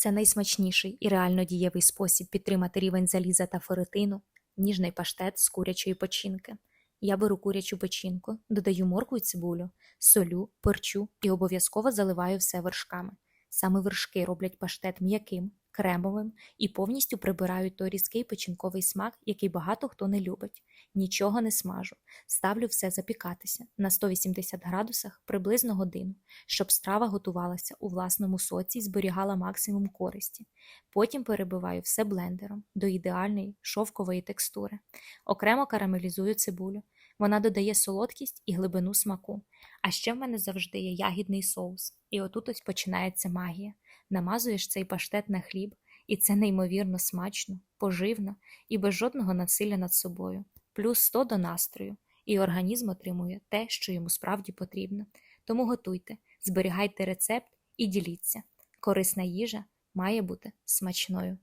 Це найсмачніший і реально дієвий спосіб підтримати рівень заліза та феритину, ніжний паштет з курячої печінки. Я беру курячу печінку, додаю моркву й цибулю, солю, перчу і обов'язково заливаю все вершками. Саме вершки роблять паштет м'яким, кремовим і повністю прибирають той різкий печінковий смак, який багато хто не любить. Нічого не смажу. Ставлю все запікатися на 180 градусах приблизно годину, щоб страва готувалася у власному соці і зберігала максимум користі. Потім перебиваю все блендером до ідеальної шовкової текстури. Окремо карамелізую цибулю. Вона додає солодкість і глибину смаку. А ще в мене завжди є ягідний соус. І отут ось починається магія. Намазуєш цей паштет на хліб, і це неймовірно смачно, поживно і без жодного насилля над собою. Плюс 100 до настрою, і організм отримує те, що йому справді потрібно. Тому готуйте, зберігайте рецепт і діліться. Корисна їжа має бути смачною.